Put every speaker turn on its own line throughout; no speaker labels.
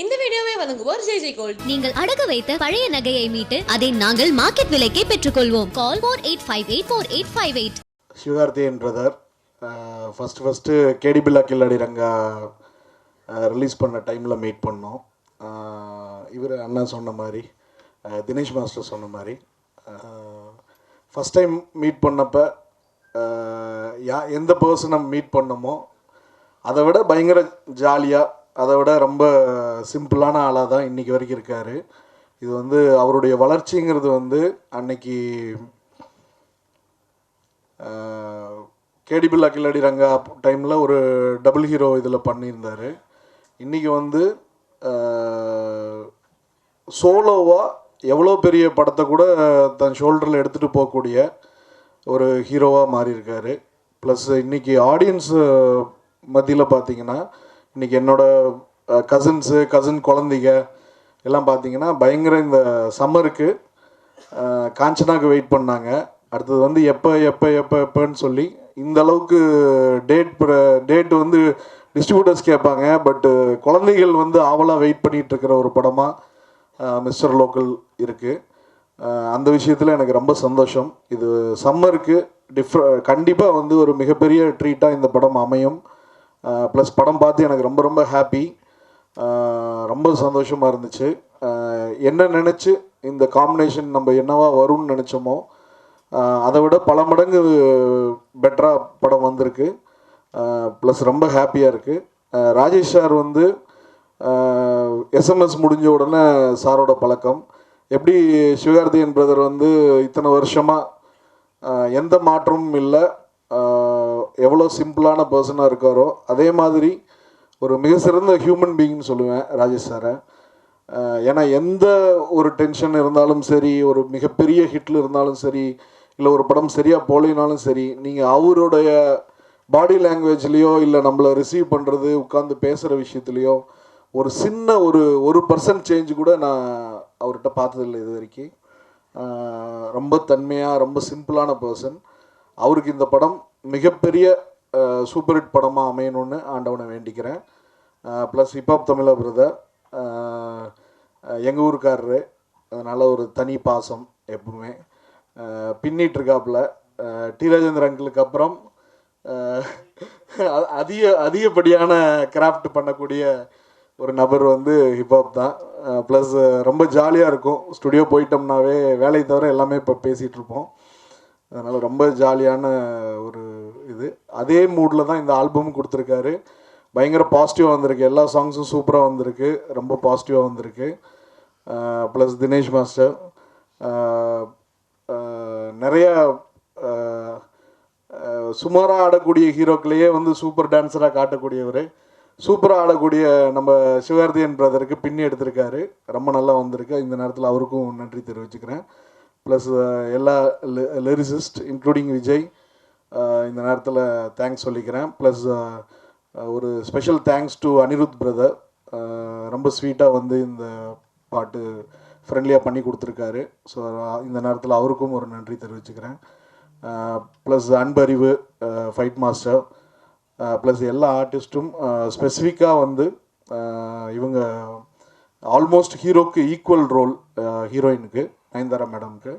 இந்த வீடியோவை வழங்குவோர் ஜெய் ஜெய் கோல்ட்.
நீங்கள் அடகு வைத்த பழைய நகையை மீட்டு அதை நாங்கள் மார்க்கெட் விலைக்கே பெற்றுக்கொள்வோம். Call four eight five eight four eight five eight
Sivakarthi என் brother first first KD Billa Killadi Ranga release பண்ண டைமில் மீட் பண்ணோம். இவர் அண்ணா சொன்ன மாதிரி தினேஷ் மாஸ்டர் சொன்ன மாதிரி ஃபஸ்ட் டைம் மீட் பண்ணப்போ யா எந்த பர்சனை மீட் பண்ணமோ அதை விட பயங்கர ஜாலியாக அதை விட ரொம்ப சிம்பிளான ஆளாக தான் இன்றைக்கி வரைக்கும் இருக்கார். இது வந்து அவருடைய வளர்ச்சிங்கிறது வந்து அன்னைக்கு கேடிபிள் அகிலடி ரங்கா டைமில் ஒரு டபுள் ஹீரோ இதில் பண்ணியிருந்தார். இன்றைக்கி வந்து சோலோவாக எவ்வளோ பெரிய படத்தை கூட தன் ஷோல்டரில் எடுத்துகிட்டு போகக்கூடிய ஒரு ஹீரோவாக மாறியிருக்காரு. ப்ளஸ் இன்றைக்கி ஆடியன்ஸு மத்தியில் பார்த்தீங்கன்னா இன்றைக்கி என்னோடய கசின்ஸு கசின் குழந்தைங்க எல்லாம் பார்த்தீங்கன்னா பயங்கர இந்த சம்மருக்கு காஞ்சனாக்கு வெயிட் பண்ணாங்க. அடுத்தது வந்து எப்போ எப்போ எப்போ எப்போன்னு சொல்லி இந்த அளவுக்கு டேட் டேட் வந்து டிஸ்ட்ரிபியூட்டர்ஸ் கேட்பாங்க. பட்டு குழந்தைகள் வந்து ஆவலாக வெயிட் பண்ணிகிட்டு இருக்கிற ஒரு படமாக மிஸ்டர் லோக்கல் இருக்குது அந்த விஷயத்தில் எனக்கு ரொம்ப சந்தோஷம். இது சம்மருக்கு டிஃப்ர கண்டிப்பாக வந்து ஒரு மிகப்பெரிய ட்ரீட்டாக இந்த படம் அமையும். ப்ளஸ் படம் பார்த்து எனக்கு ரொம்ப ரொம்ப ஹாப்பி ரொம்ப சந்தோஷமாக இருந்துச்சு. என்ன நினச்சி இந்த காம்பினேஷன் நம்ம என்னவா வரும்னு நினச்சோமோ அதை விட பல மடங்கு பெட்டராக படம் வந்திருக்கு. ப்ளஸ் ரொம்ப ஹாப்பியாக இருக்குது ராஜேஷ் சார் வந்து எஸ்எம்எஸ் முடிஞ்ச உடனே சாரோட பழக்கம். எப்படி சிவகார்த்தியன் பிரதர் வந்து இத்தனை வருஷமாக எந்த மாற்றமும் இல்லை. எவ்வளோ சிம்பிளான பர்சனாக இருக்காரோ அதே மாதிரி ஒரு மிக சிறந்த ஹியூமன் பீயிங்னு சொல்லுவேன் ராஜேஷ் சாரை. ஏன்னா எந்த ஒரு டென்ஷன் இருந்தாலும் சரி ஒரு மிகப்பெரிய ஹிட்டில் இருந்தாலும் சரி இல்லை ஒரு படம் சரியாக போலினாலும் சரி நீங்கள் அவருடைய பாடி லாங்குவேஜ்லேயோ இல்லை நம்மளை ரிசீவ் பண்ணுறது உட்காந்து பேசுகிற விஷயத்துலையோ ஒரு சின்ன ஒரு ஒரு பர்சன்ட் சேஞ்ச் கூட நான் அவர்கிட்ட பார்த்ததில்லை இது வரைக்கும். ரொம்ப தன்மையாக ரொம்ப சிம்பிளான பர்சன் அவருக்கு இந்த படம் மிகப்பெரிய சூப்பர் ஹிட் படமாக அமையணும்னு ஆண்டவனை வேண்டிக்கிறேன். ப்ளஸ் ஹிப்ஹாப் தமிழா பிரதர் எங்கள் ஊருக்காரரு அதனால் ஒரு தனி பாசம் எப்பவுமே. பின்னிட்டுருக்காப்புல டி. ராஜேந்திர அங்கிளுக்கு அப்புறம் அதிக அதிகப்படியான கிராஃப்ட் பண்ணக்கூடிய ஒரு நபர் வந்து ஹிப்ஹாப் தான். ப்ளஸ் ரொம்ப ஜாலியாக இருக்கும். ஸ்டுடியோ போயிட்டோம்னாவே வேலையை தவிர எல்லாமே இப்போ பேசிகிட்ருப்போம் அதனால் ரொம்ப ஜாலியான ஒரு இது. அதே மூடில் தான் இந்த ஆல்பமும் கொடுத்துருக்காரு. பயங்கர பாசிட்டிவாக வந்திருக்கு. எல்லா சாங்ஸும் சூப்பராக வந்திருக்கு. ரொம்ப பாசிட்டிவாக வந்திருக்கு. ப்ளஸ் தினேஷ் மாஸ்டர் நிறையா நிறைய சுமாராக ஆடக்கூடிய ஹீரோக்களையே வந்து சூப்பர் டான்ஸராக காட்டக்கூடியவர். சூப்பராக ஆடக்கூடிய நம்ம சிவகார்த்தியன் பிரதருக்கு பின்னி எடுத்திருக்காரு. ரொம்ப நல்லா வந்திருக்கு. இந்த நேரத்தில் அவருக்கும் நன்றி தெரிவிச்சுக்கிறேன். ப்ளஸ் uh, எல்லா லிரிசிஸ்ட் இன்க்ளூடிங் விஜய் இந்த நேரத்தில் தேங்க்ஸ் சொல்லிக்கிறேன். ப்ளஸ் uh, uh, ஒரு special thanks to Anirudh brother ரொம்ப ஸ்வீட்டாக வந்து இந்த பாட்டு ஃப்ரெண்ட்லியாக பண்ணி கொடுத்துருக்காரு. ஸோ இந்த நேரத்தில் அவருக்கும் ஒரு நன்றி தெரிவிச்சுக்கிறேன். Plus Anbariv fight master plus எல்லா ஆர்டிஸ்ட்டும் ஸ்பெசிஃபிக்காக வந்து இவங்க ஆல்மோஸ்ட் ஹீரோக்கு ஈக்குவல் ரோல் ஹீரோயினுக்கு நயன்தாரா மேடம்க்கு.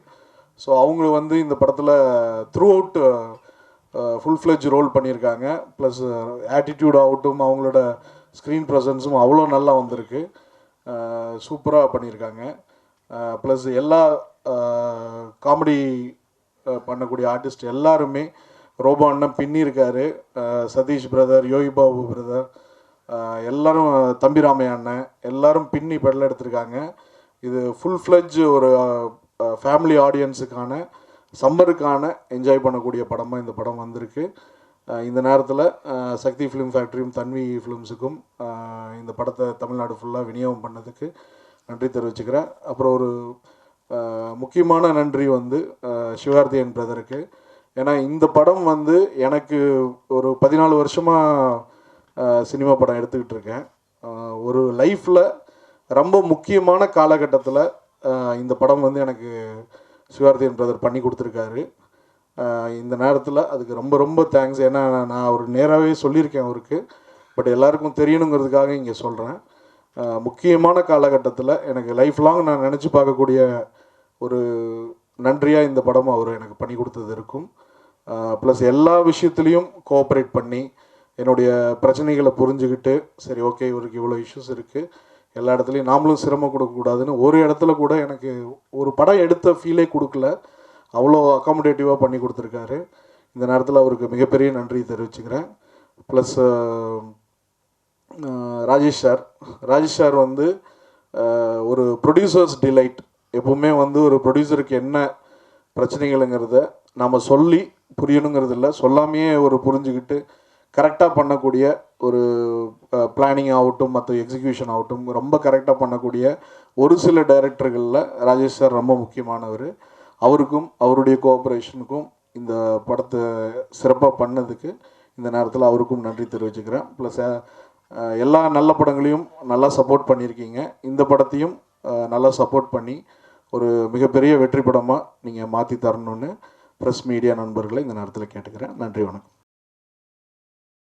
ஸோ அவங்க வந்து இந்த படத்தில் throughout full fledge role பண்ணியிருக்காங்க ப்ளஸ் ஆட்டிடியூட் ஆகட்டும் அவங்களோட ஸ்க்ரீன் ப்ரெசன்ஸும் அவ்வளோ நல்லா வந்திருக்கு. சூப்பராக பண்ணியிருக்காங்க ப்ளஸ் எல்லா காமெடி பண்ணக்கூடிய ஆர்டிஸ்ட் எல்லாருமே ரோபோ அண்ணன் பின்னியிருக்காரு சதீஷ் பிரதர் யோகி பாபு பிரதர் எல்லாரும் தம்பிராமையா அண்ணன் எல்லாரும் பின்னி பெடல் எடுத்திருக்காங்க. இது ஃபுல் ஃப்ளெஜ் ஒரு ஃபேமிலி ஆடியன்ஸுக்கான சம்மருக்கான என்ஜாய் பண்ணக்கூடிய படமாக இந்த படம் வந்திருக்கு. இந்த நேரத்தில் சக்தி ஃபிலிம் ஃபேக்ட்ரியும் தன்வி ஃபிலிம்ஸுக்கும் இந்த படத்தை தமிழ்நாடு ஃபுல்லாக விநியோகம் பண்ணதுக்கு நன்றி தெரிவிச்சுக்கிறேன். அப்புறம் ஒரு முக்கியமான நன்றி வந்து அஹ், சிவகார்த்தியன் பிரதருக்கு. ஏன்னா இந்த படம் வந்து எனக்கு ஒரு பதினாலு வருஷமாக சினிமா படம் எடுத்துக்கிட்டு இருக்கேன். ஒரு லைஃப்பில் ரொம்ப முக்கியமான காலகட்டத்தில் இந்த படம் வந்து எனக்கு சிவார்த்தியன் பிரதர் பண்ணி கொடுத்துருக்காரு. இந்த நேரத்தில் அதுக்கு ரொம்ப ரொம்ப தேங்க்ஸ் ஏன்னா நான் அவர் நேராகவே சொல்லியிருக்கேன் அவருக்கு. பட் எல்லாருக்கும் தெரியணுங்கிறதுக்காக இங்கே சொல்கிறேன் முக்கியமான காலகட்டத்தில் எனக்கு லைஃப் லாங் நான் நினச்சி பார்க்கக்கூடிய ஒரு நன்றியாக இந்த படம் அவர் எனக்கு பண்ணி கொடுத்தது இருக்கும். ப்ளஸ் எல்லா விஷயத்துலேயும் கோஆப்ரேட் பண்ணி என்னுடைய பிரச்சனைகளை புரிஞ்சுக்கிட்டு சரி ஓகே இவருக்கு இவ்வளோ இஷ்யூஸ் இருக்குது எல்லா இடத்துலையும் நாமளும் சிரமம் கொடுக்கக்கூடாதுன்னு ஒரு இடத்துல கூட எனக்கு ஒரு படம் எடுத்த ஃபீலே கொடுக்கல. அவ்வளோ அக்காமடேட்டிவாக பண்ணி கொடுத்துருக்காரு. இந்த நேரத்தில் அவருக்கு மிகப்பெரிய நன்றி தெரிவிச்சுக்கிறேன். Plus Rajesh sir Rajesh sir வந்து ஒரு ப்ரொடியூசர்ஸ் டிலைட் எப்பவுமே வந்து ஒரு ப்ரொடியூசருக்கு என்ன பிரச்சனைகளுங்கிறத நாம் சொல்லி புரியணுங்கிறது இல்லை சொல்லாமையே ஒரு புரிஞ்சுக்கிட்டு கரெக்டாக பண்ணக்கூடிய ஒரு பிளானிங் ஆகட்டும் மற்ற எக்ஸிக்யூஷன் ஆகட்டும் ரொம்ப கரெக்டாக பண்ணக்கூடிய ஒரு சில டைரக்டர்களில் ராஜேஷ் சார் ரொம்ப முக்கியமானவர். அவருக்கும் அவருடைய கோஆப்ரேஷனுக்கும் இந்த படத்தை சிறப்பாக பண்ணதுக்கு இந்த நேரத்தில் அவருக்கும் நன்றி தெரிவிச்சுக்கிறேன். ப்ளஸ் எல்லா நல்ல படங்களையும் நல்லா சப்போர்ட் பண்ணியிருக்கீங்க. இந்த படத்தையும் நல்லா சப்போர்ட் பண்ணி ஒரு மிகப்பெரிய வெற்றி படமாக நீங்கள் மாற்றி தரணும்னு ப்ரெஸ் மீடியா நண்பர்களை இந்த நேரத்தில் கேட்டுக்கிறேன். நன்றி வணக்கம்.